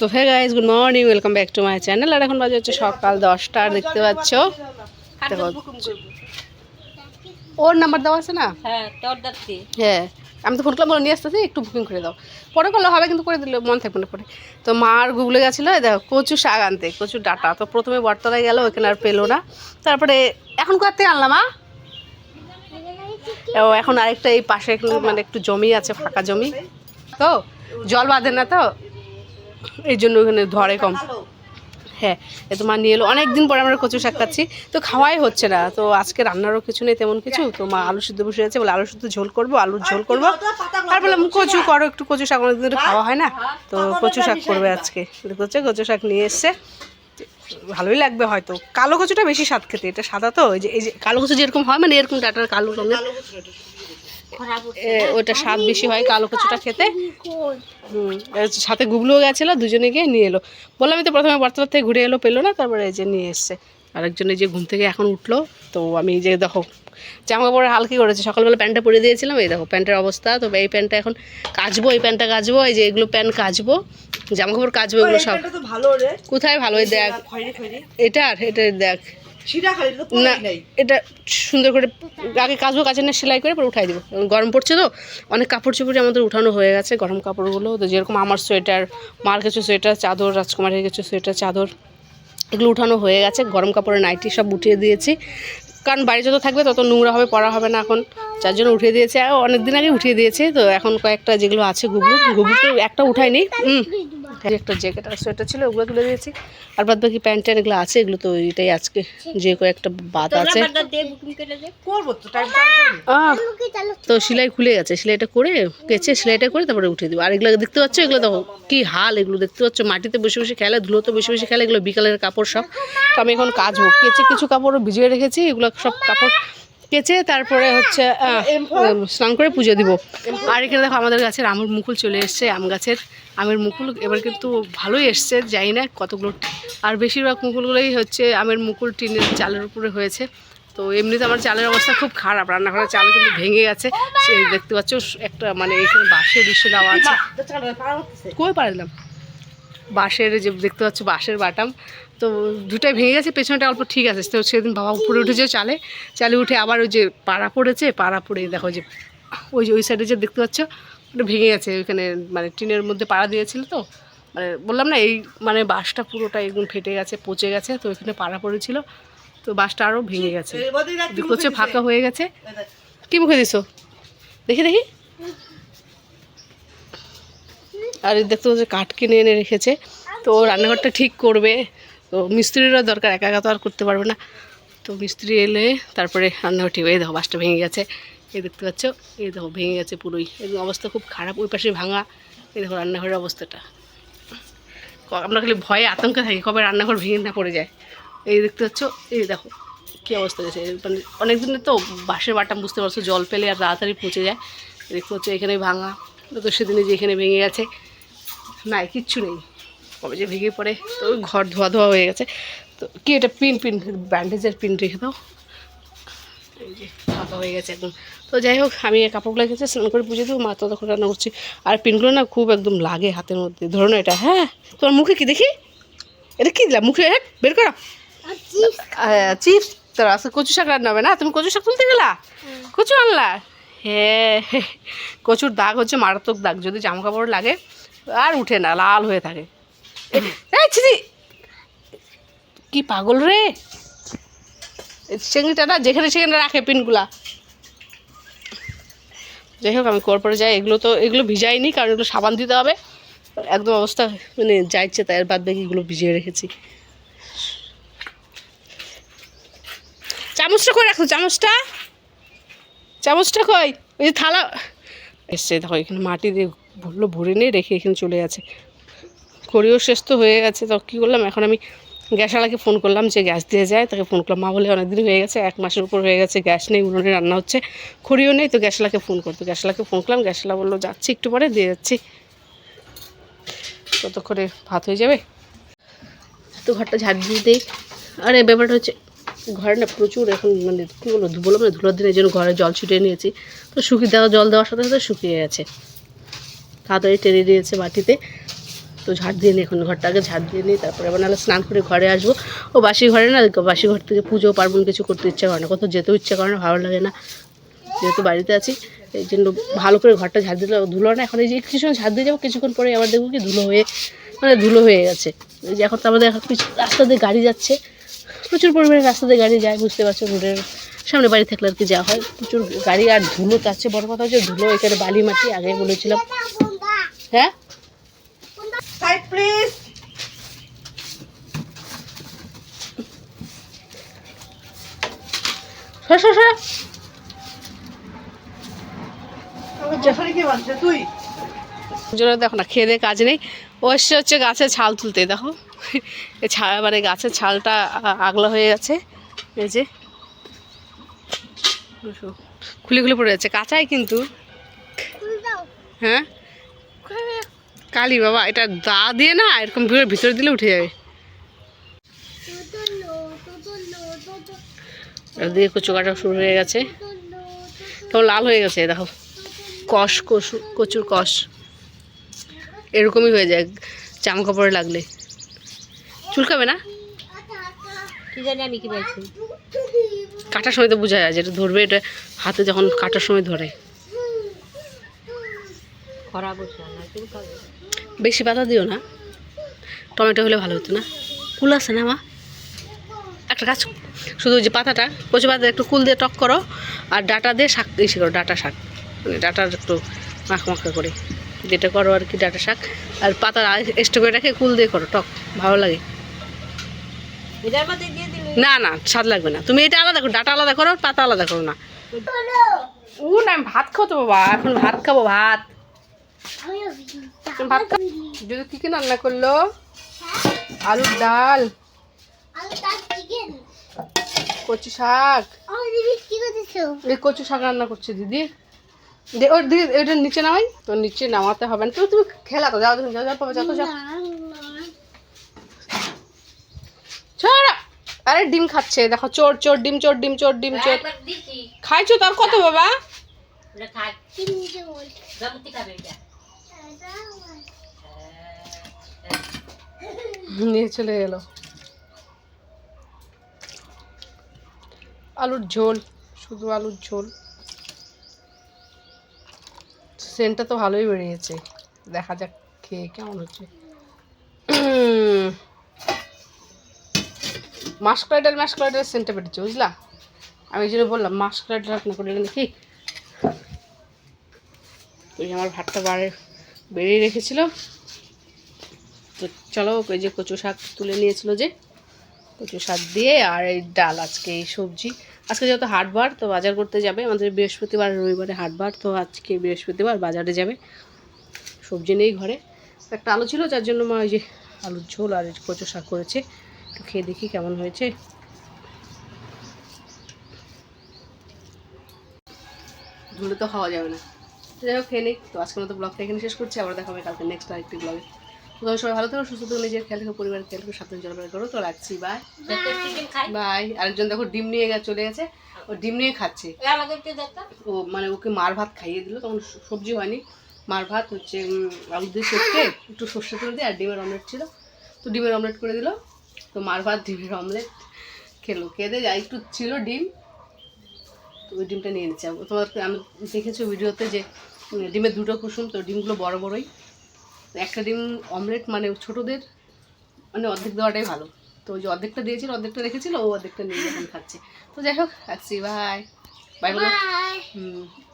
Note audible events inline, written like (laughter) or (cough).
তো hey guys good morning welcome back to my channel আর এখন বাজে হচ্ছে সকাল দশটা আর দেখতে পাচ্ছ? ওর নাম্বার দেওয়া আছে না? হ্যাঁ হ্যাঁ আমি তো ফোন করলাম বলে নিয়ে আসতেছি একটু বুকিং করে দাও। পরে করলে হবে কিন্তু করে দিলে মন থাকবে না পরে। তো মার গুগলে গেছিল দেখো কচু শাক আনতে কচু ডাটা। তো প্রথমে বটতলায় গেল ওখানে আর পেল না। তারপরে এখন কোথা থেকে আনলাম মা? ও এখন আরেকটা এই পাশে মানে একটু জমি আছে ফাঁকা জমি। তো জল বাঁধে না তো? এই জন্য ওখানে ধরে কম। হ্যাঁ এ তো মা নিয়ে এলো। অনেক দিন পরে আমরা কচু শাক খাচ্ছি। তো খাওয়াই হচ্ছে না। তো আজকে রান্নারও কিছু নেই তেমন কিছু। তো মা আলু সিদ্ধ বসে আছে বলে আলু সিদ্ধ ঝোল করব আলুর ঝোল করব। আর বললাম কচু করো একটু কচু শাক অনেকদিন ধরে খাওয়া হয় না। তো কচু শাক করবে আজকে। দেখতে হচ্ছে কচু শাক নিয়ে এসছে। ভালোই লাগবে হয়তো। কালো কচুটা বেশি স্বাদ খেতে। এটা সাদা তো এই যে এই যে কালো কচু যেরকম হয় মানে এরকম ডাটার কালো রঙের। ওটা স্বাদ বেশি হয় কালো কচুটা খেতে? হুম সাথে গুগলুও গেছিল দুজনে গিয়ে নিয়ে এলো। বললাম আমি তো প্রথমে বর্তমান থেকে ঘুরে এলো পেল না? তারপরে এই যে নিয়ে এসছে। আরেকজন এই যে ঘুম থেকে এখন উঠল তো আমি যে দেখো জামা কাপড়ের হালকি করেছে? সকালবেলা প্যান্টটা পরে দিয়েছিলাম এই দেখো প্যান্টের অবস্থা। তো এই প্যান্টটা এখন কাচবো এই প্যান্টটা কাচবো এই যে এগুলো প্যান্ট কাচবো জামা কাপড় কাচবো এগুলো সব। ভালো কোথায় ভালো? দেখ। খয়রি। এটা আর এটা দেখ। না এটা সুন্দর করে আগে কাচবো কাচের না সেলাই করে পরে উঠাই দেবো। গরম পড়ছে তো অনেক কাপড় চোপড় আমাদের উঠানো হয়ে গেছে গরম কাপড়গুলো। তো যেরকম আমার সোয়েটার মার কিছু সোয়েটার চাদর রাজকুমারের কিছু সোয়েটার চাদর এগুলো উঠানো হয়ে গেছে। গরম কাপড়ের নাইটি সব উঠিয়ে দিয়েছি। কারণ বাড়ি যত থাকবে তত নোংরা হবে পড়া হবে না এখন। যার জন্য উঠিয়ে দিয়েছে। অনেক দিন আগে উঠিয়ে দিয়েছে। তো এখন কয়েকটা যেগুলো আছে গুগলু গুগলু তো একটা উঠায়নি হুম। একটা জ্যাকেট আর সোয়েটার ছিল ওগুলো তুলে দিয়েছি। আর বাদ বাকি প্যান্ট ট্যান্ট এগুলো আছে এগুলো তো এটাই আজকে যে কয়েকটা বাদ আছে। দে বুকিং করে দে করব তো টাইম আহ, তো সেলাই খুলে গেছে সেলাইটা করে কেচে সেলাইটা করে তারপরে উঠে দেবো। আর এগুলো দেখতে পাচ্ছ এগুলো দেখো কি হাল এগুলো দেখতে পাচ্ছ মাটিতে বসে বসে খেলে ধুলো তো বসে বসে খেলে এগুলো বিকালের কাপড় সব। তো আমি এখন কাজ হোক কেচে কিছু কাপড় ভিজিয়ে রেখেছি এগুলো সব কাপড় কেচে তারপরে হচ্ছে স্নান করে পুজো দিব। আর এখানে দেখো আমাদের গাছের আমের মুকুল চলে এসছে আম গাছের আমের মুকুল। এবার কিন্তু ভালোই এসছে যাই না কতগুলো আর বেশিরভাগ মুকুলগুলোই হচ্ছে আমের মুকুল টিনের চালের উপরে হয়েছে। তো এমনিতে আমার চালের অবস্থা খুব খারাপ রান্নাঘরের চাল কিন্তু ভেঙে গেছে। সে দেখতে পাচ্ছ একটা মানে এখানে বাঁশের দৃশ্য দেওয়া আছে। কই পারলাম বাঁশের যে দেখতে পাচ্ছ বাঁশের বাটাম। তো দুটাই ভেঙে গেছে পেছনটা অল্প ঠিক আছে। তো সেদিন বাবা উপরে উঠেছে চালে চালে উঠে আবার ওই যে পাড়া পড়েছে পাড়া পড়ে দেখো যে ওই যে ওই সাইডে যে দেখতে পাচ্ছ ওটা ভেঙে গেছে। ওইখানে মানে টিনের মধ্যে পাড়া দিয়েছিল তো মানে বললাম না এই মানে বাঁশটা পুরোটা একদম ফেটে গেছে পচে গেছে তো ওইখানে পাড়া পড়েছিল। তো বাঁশটা আরও ভেঙে গেছে। দেখতে হচ্ছে ফাঁকা হয়ে গেছে। কি মুখে দিছো? দেখি দেখি। আর এই দেখতে হচ্ছে কাঠ কিনে এনে রেখেছে। তো রান্নাঘরটা ঠিক করবে। তো মিস্ত্রিরও দরকার, একা একা তো আর করতে পারবে না। তো মিস্ত্রি এলে তারপরে রান্নাঘর ঠিক হয়ে দেখো, বাসটা ভেঙে গেছে। এই দেখতে পাচ্ছ? এই দেখো, ভেঙে গেছে পুরোই। এই অবস্থা খুব খারাপ, ওই পাশে ভাঙা। এই দেখো রান্নাঘরের অবস্থাটা। আমরা খালি ভয়ে আতঙ্কে থাকি, কবে রান্নাঘর ভেঙে না পড়ে যায়। এই দেখতে পাচ্ছ? এই দেখো, কী অবস্থা গেছে। মানে অনেক দিনের তো বাঁশের বাটাম বুঝতে পারছ, জল পেলে আর তাড়াতাড়ি পচে যায়। দেখতে পাচ্ছ, এখানে ভাঙা। তো সেদিনে যে এখানে ভেঙে গেছে, নাই, কিচ্ছু নেই। কবে যে ভেঙে পড়ে তো ওই ঘর ধোয়া ধোয়া হয়ে গেছে। তো কি এটা পিন পিন ব্যান্ডেজের পিন রেখে দাও। এই যে ফাঁকা হয়ে গেছে একদম। তো যাই হোক আমি এই কাপড়গুলো গেছে স্নান করে পুজো দেবো মা তো তখন রান্না করছি। আর পিনগুলো না খুব একদম লাগে হাতের মধ্যে। ধরো না এটা হ্যাঁ? তোমার মুখে কি দেখি? এটা কি দিলাম? মুখে হ্যাঁ? বের করো। চিপস। তোর আজকে কচু শাক রান্না হবে না? তুমি কচু শাক তুলতে গেলা? কচু আনলা? হ্যাঁ। কচুর দাগ হচ্ছে মারাত্মক দাগ। যদি জামা কাপড় লাগে আর উঠে না লাল হয়ে থাকে। (laughs) কি পাগল রে? চেংড়িটা না, যেখানে সেখানে রাখে পিনগুলা। যাই হোক, আমি পরে যাই, এগুলো তো, এগুলো ভিজাইনি, কারণ এগুলো সাবান দিতে হবে। একদম অবস্থা মানে যাইছে তাই বাদ বাকি এগুলো ভিজিয়ে রেখেছি। চামচটা কই রাখো চামচটা? চামচটা কই? ওই যে থালা এসছে, দেখো, এখানে মাটি দিয়ে ভরলো ভরে নিয়ে রেখে এখানে চলে গেছে। খড়িও শেষ তো হয়ে গেছে, তো কী করলাম? এখন আমি গ্যাসওয়ালাকে ফোন করলাম যে গ্যাস দিয়ে যায়, তাকে ফোন করলাম, মা বলে অনেকদিন হয়ে গেছে, এক মাসের উপর হয়ে গেছে, গ্যাস নেই, উনুনে রান্না হচ্ছে খড়িও নেই, তো গ্যাসওয়ালাকে ফোন করতো। গ্যাসওয়ালাকে ফোন করলাম গ্যাসওয়ালা বলল, যাচ্ছি একটু পরে, দিয়ে যাচ্ছি। ততক্ষণে ভাত হয়ে যাবে। তো ঘরটা ঝাড় দিয়ে দিই আরে ব্যাপারটা হচ্ছে, ঘরে না প্রচুর এখন মানে কী বলব বললাম না, ধুলোর দিনের জন্য ঘরে জল ছুটিয়ে নিয়েছি, তো শুকিয়ে দেওয়া জল দেওয়ার সাথে সাথে শুকিয়ে গেছে। তাড়াতাড়ি টেনে নিয়েছে মাটিতে তো ঝাড় দিয়ে নিই এখন ঘরটা আগে ঝাড় দিয়ে নিই তারপরে আবার নাহলে স্নান করে ঘরে আসব। ও বাসি ঘরে না বাসি ঘর থেকে পুজো, পার্বণ কিছু করতে ইচ্ছা করে না, কোথাও যেতেও ইচ্ছা করে না, ভালো লাগে না। যেহেতু বাড়িতে আছি, এই জন্য ভালো করে ঘরটা ঝাড় দিলে ধুলো না, এখন এই যে কিছুক্ষণ ঝাড় দিয়ে যাব, কিছুক্ষণ পরে আবার দেখব কি ধুলো হয়ে মানে ধুলো হয়ে গেছে। এই যে এখন তো আমাদের এখন পিছ রাস্তা দিয়ে গাড়ি যাচ্ছে, প্রচুর পরিমাণে রাস্তা দিয়ে গাড়ি যায়, বুঝতে পারছ, রোডের সামনে বাড়ি থাকলে আর কি যাওয়া হয়। প্রচুর গাড়ি আর ধুলো যাচ্ছে, বড় কথা হচ্ছে ধুলো এখানে বালি মাটি আগে বলেছিলাম। হ্যাঁ? সাইড প্লিজ জন্য দেখো না খেয়ে দিয়ে কাজ নেই। ও এসছে হচ্ছে গাছের ছাল তুলতে দেখো। ছাল মানে গাছের ছালটা আগলা হয়ে গেছে। এই যে। খুলে খুলে পড়ে যাচ্ছে কাঁচাই কিন্তু। হ্যাঁ? কালি বাবা এটা দা দিয়ে না এরকম ভিতরে ভিতরে দিলে উঠে যাবে। দিয়ে কচু কাটা শুরু হয়ে গেছে। কেমন লাল হয়ে গেছে দেখো। কষ কচু কচুর কষ। এরকমই হয়ে যায় জামা কাপড়ে লাগলে। চুলকাবে না? কি জানি আমি কি বলছি কাটার সময় তো বোঝা যায় যেটা ধরবে এটা হাতে যখন কাটার সময় ধরে। খরা বসে না চুল খাবে বেশি পাতা দিও না। টমেটো হলে ভালো হতো না। কুল আছে না মা? একটা কাজ শুধু যে পাতাটা, কচু পাতা একটু কুল দিয়ে টক করো আর ডাটা দিয়ে শাক, ইসে করো, ডাটা শাক। মানে ডাটার একটু মাখা মাখা করে। যেটা করো আর কি ডাটা শাক। আর পাতা এক্সট্রা করে রেখে কুল দিয়ে করো, টক, ভালো লাগে। না না, স্বাদ লাগবে না। তুমি এটা আলাদা করো, ডাটা আলাদা করো পাতা আলাদা করো না। ও না ভাত খাব তো বাবা, এখন ভাত খাব, ভাত। ভাত খাব কি কি রান্না করল? আলুর ডাল কচু শাক। এই কচু শাক রান্না করছে দিদি। দে ওর দিদি ওইটা নিচে নামাই? তো নিচে নামাতে হবে না। তো তুমি খেলা তো যাও তুমি যাও যাও বাবা, যাও তো যাও। ছাড়া! আরে ডিম খাচ্ছে দেখো চোর চোর ডিম চোর ডিম চোর ডিম চোর। খাইছো তার কত বাবা? খাবে এটা। (laughs) নিয়ে চলে এলো। আলুর ঝোল, শুধু আলুর ঝোল। সেন্টটা তো ভালোই বেরিয়েছে। দেখা যাক খেয়ে কেমন হচ্ছে। (clears throat) মাসকলাইডাল মাসকলাইডাল সেন্টটা বেরিয়েছে, বুঝলা? আমি জন্য বললাম মাসকলাইডাল করলে নাকি ওই আমার ভাতটা বাড়ে। বেরিয়ে রেখেছিল। তো চলো ওই যে কচু শাক তুলে নিয়েছিল যে, কচু শাক দিয়ে আর এই ডাল আজকে, এই সবজি। আজকে যেহেতু হাটবার, তো বাজার করতে যাবে। আমাদের বৃহস্পতিবার, রবিবারে হাটবার, তো আজকে বৃহস্পতিবার বাজারে যাবে। সবজি নেই ঘরে। একটা আলু ছিল, যার জন্য মা ওই যে আলুর ঝোল আর কচু শাক করেছে। তো খেয়ে দেখি কেমন হয়েছে। ধুলে তো খাওয়া যাবে না। যাই হোক খেয়ে নিই তো আজকের মতো ব্লগটা এখানে শেষ করছি। আবার দেখা হবে কালকে নেক্সট আরেকটি ব্লগে তো সবাই ভালো থাকো সুস্থ থাকো নিজের খেয়াল পরিবারের খেয়াল রেখো সাথে জলবায়ু করো। তো রাখছি বাই বাই আরেকজন দেখো ডিম নিয়ে গেছে চলে গেছে। ও ডিম নিয়ে খাচ্ছে। ও মানে ওকে মার ভাত খাইয়ে দিল তখন সবজি হয়নি। মার ভাত হচ্ছে আলু দিয়ে সর্ষে একটু সর্ষে তুলে দিয়ে আর ডিমের অমলেট ছিল। তো ডিমের অমলেট করে দিল। তো মার ভাত ডিমের অমলেট খেলো। খেয়ে দিয়ে একটু ছিল ডিম তো ওই ডিমটা নিয়ে নিচ্ছে। তোমাদেরকে আমি দেখেছি ভিডিওতে যে ডিমের দুটো কুসুম তো ডিমগুলো বড় বড়ই। একটা ডিম অমলেট মানে ছোটোদের মানে অর্ধেক দেওয়াটাই ভালো। তো ওই যে অর্ধেকটা দিয়েছিল অর্ধেকটা রেখেছিল ও অর্ধেকটা নিয়ে যখন খাচ্ছে। তো যাই হোক আসছি বাই বাই বলো। হুম।